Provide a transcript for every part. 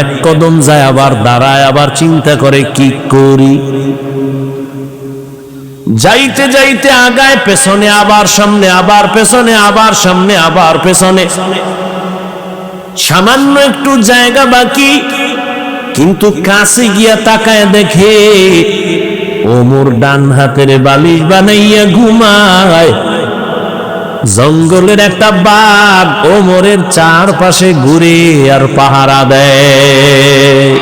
এক কদম যায় আবার দাঁড়ায়, আবার চিন্তা করে কি করি? যাইতে যাইতে আগায়, পেছনে আবার সামনে, আবার পেছনে, আবার সামনে, আবার পেছনে। সামান্য একটু জায়গা বাকি, কিন্তু কাছে গিয়া তাকায় দেখে ওমর ডান হাতের বালিশ বানাইয়া ঘুমায়। জঙ্গলের একটা বাঘ ওমরের চারপাশে ঘুরে আর পাহারা দেয়।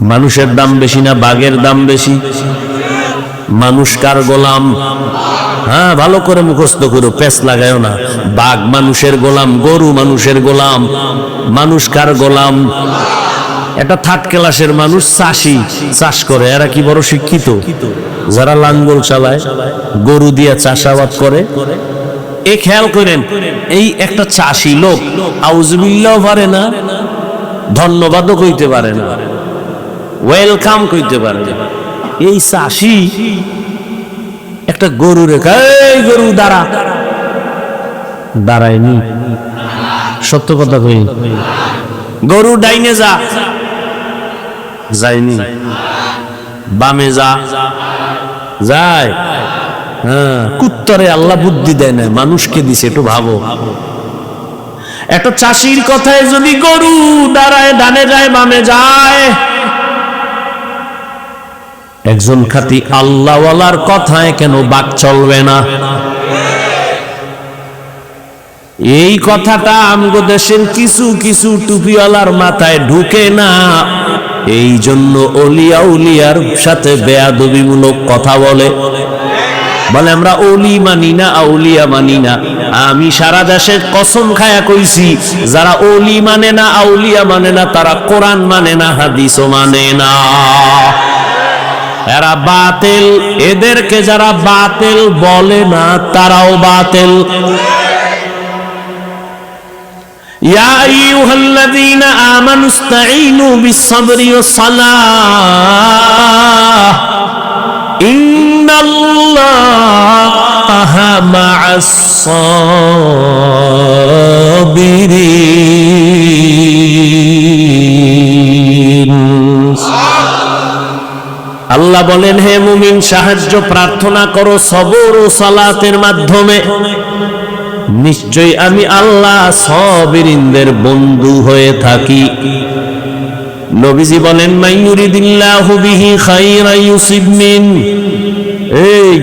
মানুষের দাম বেশি না বাঘের দাম বেশি? মানুষ কার গোলাম? হ্যাঁ ভালো করে মুখস্থ করো পেস লাগায়ও না। বাঘ মানুষের গোলাম, গরু মানুষের গোলাম। মানুষ কার গোলাম? একটা থার্ড ক্লাসের মানুষ চাষি, চাষ করে, এরা কি বড় শিক্ষিত? যারা লাঙ্গল চালায়, গরু দিয়ে চাষাবাদ করে। এই খেয়াল করেন, এই একটা চাষি লোক আউজবিল্লাও পারে না, ধন্যবাদও কইতে পারে না ওয়েলকাম কইতে পারে না। এই চাষি একটা গরু রেখা, এই গরু, দাঁড়া। দাঁড়ায়নি। সত্য কথা কই গরু ডাইনে যা যায়নি। বামে যা। যায়। হ্যাঁ কুত্তরে আল্লাহ বুদ্ধি দেয় না, মানুষকে দিছে, একটু ভাবো। একটা চাষির কথায় যদি গরু দাঁড়ায়, ডানে যায়, বামে যায়। একজন খাতি আল্লাহওয়ালার কথায় কেন বাক চলবে না? এই কথাটা আমগো দেশের কিছু কিছু টুপিওয়ালার মাথায় ঢুকে না। এই জন্য অলিয়া উলিয়ার সাথে বেয়াদবিমূলক কথা বলে। বলে, আমরা অলি মানি না আউলিয়া মানি না। আমি সারা দেশে কসম খায়া কইছি, যারা অলি মানে না আউলিয়া মানে না, তারা কোরআন মানে না, হাদিসও মানে না। এরা বাতেল। এদেরকে যারা বাতেল বলে না, তারাও বাতিল। يا أيها الذين آمنوا استعينوا بالصبر والصلاة إن الله مع الصابرين আল্লাহ বলেন হে মুমিন সাহায্য প্রার্থনা করো সবর ও সালাতের মাধ্যমে নিশ্চয় আমি আল্লাহ সবিরিনদের বন্ধু হয়ে থাকি। নবীজি বলেন মাইয়ুরিদিল্লাহু বিহি খাইরা ইউসিব মিন। এই,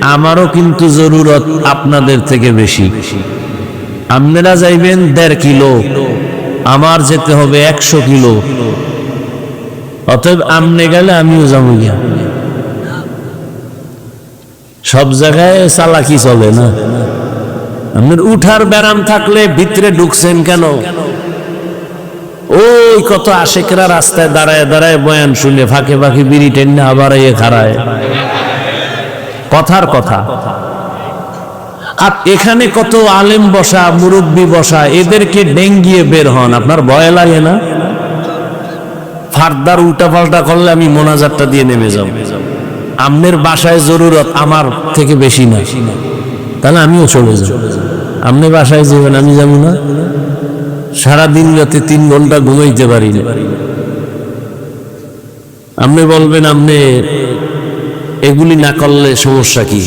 আমারও কিন্তু জরুরত আপনাদের থেকে বেশি। আপনারা যাইবেন দেড় কিলো, আমার যেতে হবে একশো কিলো। অতএব আমনে গেলে আমিও যাব গিয়া। সব জায়গায় চালাকি চলে না? আপনার উঠার ব্যারাম থাকলে ভিতরে ঢুকছেন কেন? ওই কত আশেকরা রাস্তায় দাঁড়ায় দাঁড়ায় বয়ান শুনে ফাঁকে ফাঁকে বিড়ি টেনে আবার খাড়ায়। কথার কথা। আর এখানে কত আলেম বসা, মুরব্বী বসা, এদেরকে ডেঙ্গিয়ে বের হন, আপনার ভয় লাগে না? ফারদার উল্টা পাল্টা করলে আমি মোনাজারটা দিয়ে নেমে যাব। আমনের বাসায় জরুরত আমার থেকে বেশি না। তাহলে আমিও চলে যাব। আপনি বাসায় যাবেন, আমি যাব না। সারাদিন রাতে তিন ঘণ্টা ঘুমাইতে পারি না। আপনি বলবেন, আপনি এগুলি না করলে সমস্যা কি?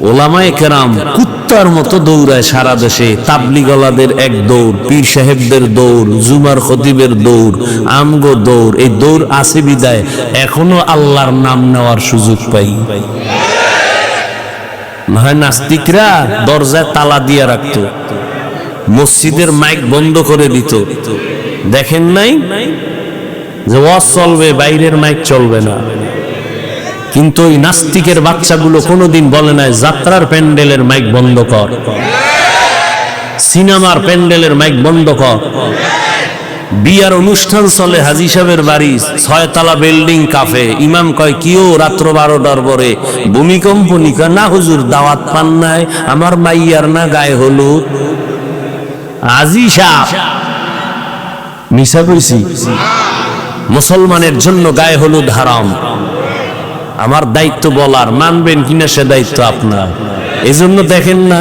ওলামায় কেরাম কুত্তার মতো দৌড়ায় সারা দেশে। তাবলিগলাদের এক দৌড়, পীর সাহেবদের দৌড়, জুমার খতিবের দৌড়, আমগো দৌড়, এই দৌড় আছে বিদায়। এখনও আল্লাহর নাম নেওয়ার সুযোগ পাই। হয় নাস্তিকরা দরজায় তালা দিয়ে রাখতো। মসজিদের মাইক বন্ধ করে দিত। দেখেন নাই? যে ওয়াজ চলবে, বাইরের মাইক চলবে না। কিন্তু ওই নাস্তিকের বাচ্চাগুলো কোনোদিন বলে নাই, যাত্রার প্যান্ডেলের মাইক বন্ধ কর। সিনেমার প্যান্ডেলের মাইক বন্ধ কর। বিয়ার অনুষ্ঠান চলে হাজি সাহেবের বাড়ি, ছয়তলা বিল্ডিং কাফে। ইমাম কয় কিও রাত্র বারোটার পরে? ভূমিকম্প নিকা না হুজুর, দাওয়াত পান নাই। আমার মাইয়ার না গায়ে হলুদ। সাহ মিশা মুসলমানের জন্য গায়ে হলুদ হারাম। আমার দায়িত্ব বলার, মানবেন কিনা সে দায়িত্ব আপনার। এই জন্য দেখেন না,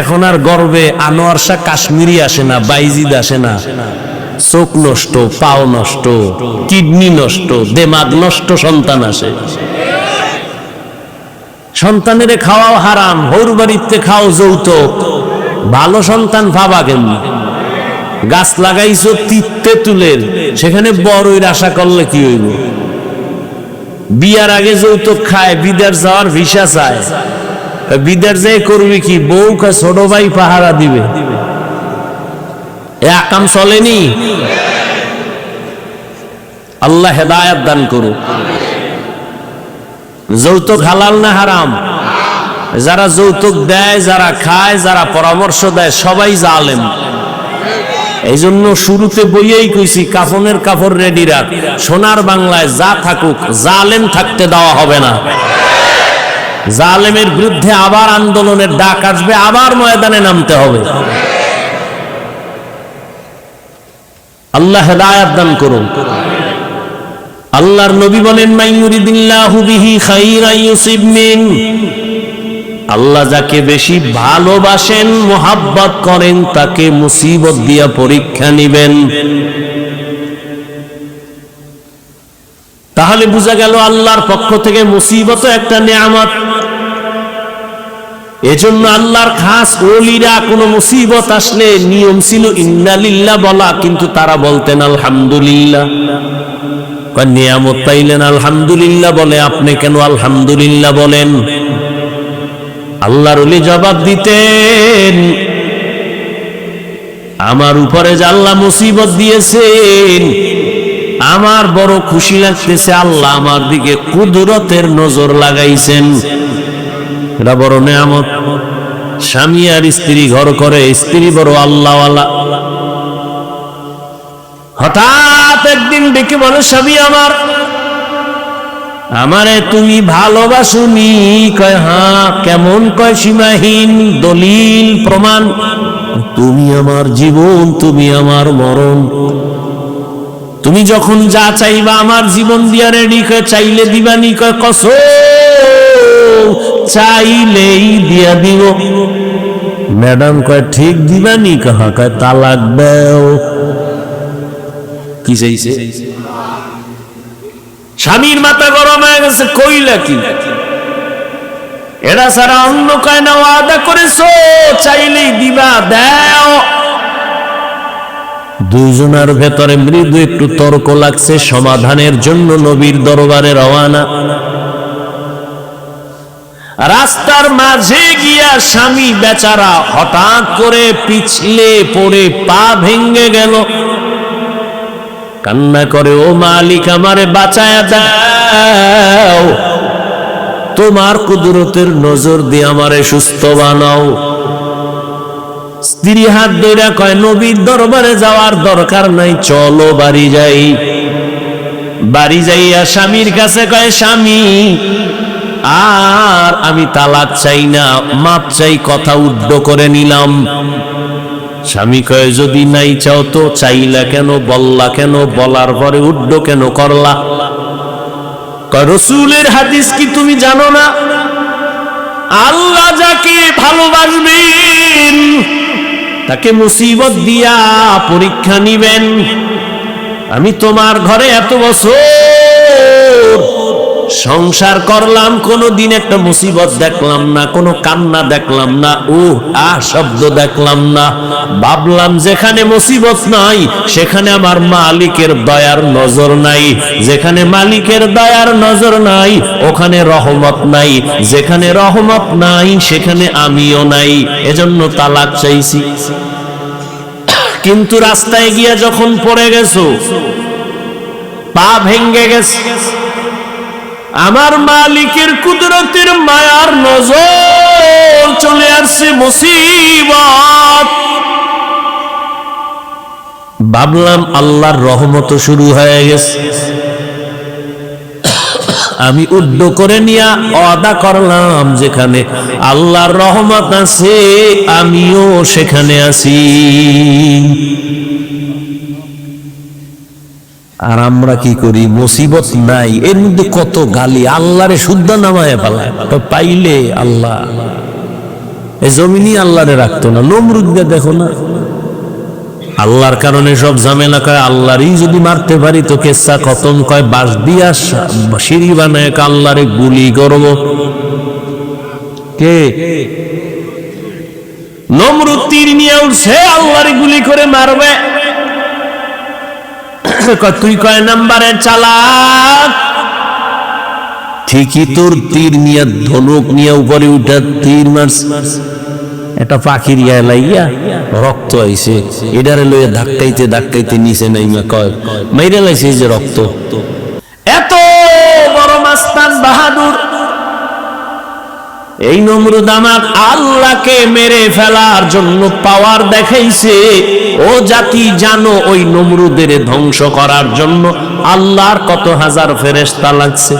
এখন আর গর্বে আনোয়ার শাহ কাশ্মীরি আসে না, বাইজিদ আসে না। চোখ নষ্ট, পাও নষ্ট, কিডনি নষ্ট, দেমাগ নষ্ট, সন্তান আসে। সন্তানের খাওয়াও হারাম হৌর বাড়িতে খাও যৌতুক, ভালো সন্তান ভাবা কেমনি গাছ লাগাইছো তিত্তে তুলের, সেখানে বড়ইর আশা করলে কি হইব? বিয়ার আগে যৌতুক খায়, বিদার যাওয়ার ভিসা চায়। বিদার যাই করবি কি? বউ কা ছোট ভাই পাহারা দিবে। এ আকাম চলেনি? আল্লাহ হেদায়াত দান করুক। যৌতুক হালাল না হারাম? যারা যৌতুক দেয়, যারা খায়, যারা পরামর্শ দেয়, সবাই জালেম। এই জন্য শুরুতে বইয়েই কইছি, কাফনের কাপড় রেডি রাখ। সোনার বাংলায় যা থাকুক, জালেম থাকতে দেওয়া হবে না। জালেমের বিরুদ্ধে আবার আন্দোলনের ডাক আসবে, আবার ময়দানে নামতে হবে। আল্লাহ হেদায়াত দান করুন। আল্লাহর নবী বলেন মাইয়ুরিদিল্লাহু বিহি খাইরান ইউসিব মিন। আল্লাহ যাকে বেশি ভালোবাসেন, মোহাব্বত করেন, তাকে মুসিবত দিয়া পরীক্ষা নিবেন। তাহলে বোঝা গেল আল্লাহর পক্ষ থেকে মুসিবত একটা নিয়ামত। এজন্য আল্লাহর খাস ওলিরা কোনো মুসিবত আসলে নিয়ম ছিল ইন্নালিল্লাহ বলা, কিন্তু তারা বলতেন আলহামদুলিল্লাহ। নিয়ামত পাইলেন আলহামদুলিল্লাহ বলে, আপনি কেন আলহামদুলিল্লাহ বলেন? আল্লাহর ওলি জবাব দিতেন, আমার উপরে যে আল্লাহ মুসিবত দিয়েছেন, আমার বড় খুশি লাগতেছে, আল্লাহ আমার দিকে কুদরতের নজর লাগাইছেন। এটা বড় নেয়ামত। স্বামী আর স্ত্রী ঘর করে, স্ত্রী বড় আল্লাহওয়ালা। হঠাৎ একদিন ডেকে বলে, স্বামী আমার, আমারে তুমি ভালোবাসুনি? কয় হ্যাঁ কেমন? কয়, সীমাহীন দলিল, প্রমাণ। তুমি আমার জীবন, তুমি আমার মরণ। তুমি যখন যা চাইবা, আমার জীবন দিয়া রেডি কয়, চাইলে দিবানি? কয় কস চাইলেই দিয়া দিব ম্যাডাম কয় ঠিক দিবানি? কাহা কয় তালাক দেও। কি চাইছে? স্বামীর মাথা গরম হয়ে গেছে কইলা কি? এরা সারা অন্য কয় না ওয়াদা করেছ চাইলেই দিবা দেও। দুইজনের ভেতরে মৃদু একটু তর্ক লাগছে সমাধানের জন্য নবীর দরবারে রওয়ানা রাস্তার মাঝে গিয়া স্বামী বেচারা হঠাৎ করে পিছলে পড়ে পা ভেঙ্গে গেল। কান্না করে, ও মালিক, আমারে বাঁচায়া দাও। তোমার কুদরতের নজর দিয়ে আমারে সুস্থ বানাও। স্ত্রী হাত ধরে কয়, নবীর দরবারে যাওয়ার দরকার নাই, চলো বাড়ি যাই। বাড়ি যাইয়া স্বামীর কাছে কয়, স্বামী আর আমি তালাক চাই না, মাপ চাই, কথা উড্ড করে নিলাম। স্বামী কয়, যদি নাই চাও তো চাইলা কেন, বললা কেন, বলার পরে উড্ড কেন করলা? রসুলের হাদিস কি তুমি জানো না? আল্লাহ যাকে ভালোবাসবেন, তাকে মুসিবত দিয়া পরীক্ষা নিবেন। আমি তোমার ঘরে এত বছর সংসার করলাম কোনো দিন একটা মুসিবত দেখলাম না, কোনো কান্না দেখলাম না ও আ শব্দ দেখলাম না। ভাবলাম যেখানে মুসিবত নাই, সেখানে আমার মালিকের দয়ার নজর নাই। যেখানে মালিকের দয়ার নজর নাই, ওখানে রহমত নাই। যেখানে রহমত নাই, সেখানে আমিও নাই। এজন্য তালাক চাইছি। কিন্তু রাস্তায় গিয়া যখন পড়ে গেছো, পা ভেঙ্গে গেছে। আমার মালিকের কুদরতের মায়ার নজর চলে আসছে মুসিবত। ভাবলাম আল্লাহর রহমত শুরু হয়ে গেছে। আমি উড্ড করে নিয়া অদা করলাম যেখানে আল্লাহর রহমত আছে, আমিও সেখানে আছি। আর আমরা কি করি? মুসিবত নাই। এর মধ্যে কত গালি? আল্লাহরে শুদ্ধ নামায় পালায় পাইলে আল্লাহ। এই জমিনই আল্লাহরে রাখতো না। নমরুদকে দেখো না। আল্লাহর কারণে সব ঝামেলা কয় আল্লাহরই যদি মারতে পারি তো কেসা খতম কয়? বাস দিয়া সিঁড়ি বানায় আল্লাহরে গুলি করব। কে? নমরুদ তীর নিয়ে উঠছে, আল্লাহরে গুলি করে মারবে। কয়, তুই কয় নাম্বারে চালাক ঠিকই তোর তীর নিয়ে ধনুক নিয়ে উপরে উঠা তীর মারস এটা পাখির ইয়া লাইয়া রক্ত আইছে। এটারে লইয়া ধাক্কাইতে ধাক্কাইতে নিচে নাইমা কয় মাইরা লাইছে যে রক্ত? এত বড় মাস্তান বাহাদুর এই নমরুদ আমার আল্লাহকে মেরে ফেলার জন্য পাওয়ার দেখাইছে। ও জাতি জানো ওই নমরুদের ধ্বংস করার জন্য আল্লাহর কত হাজার ফেরেস্তা লাগছে।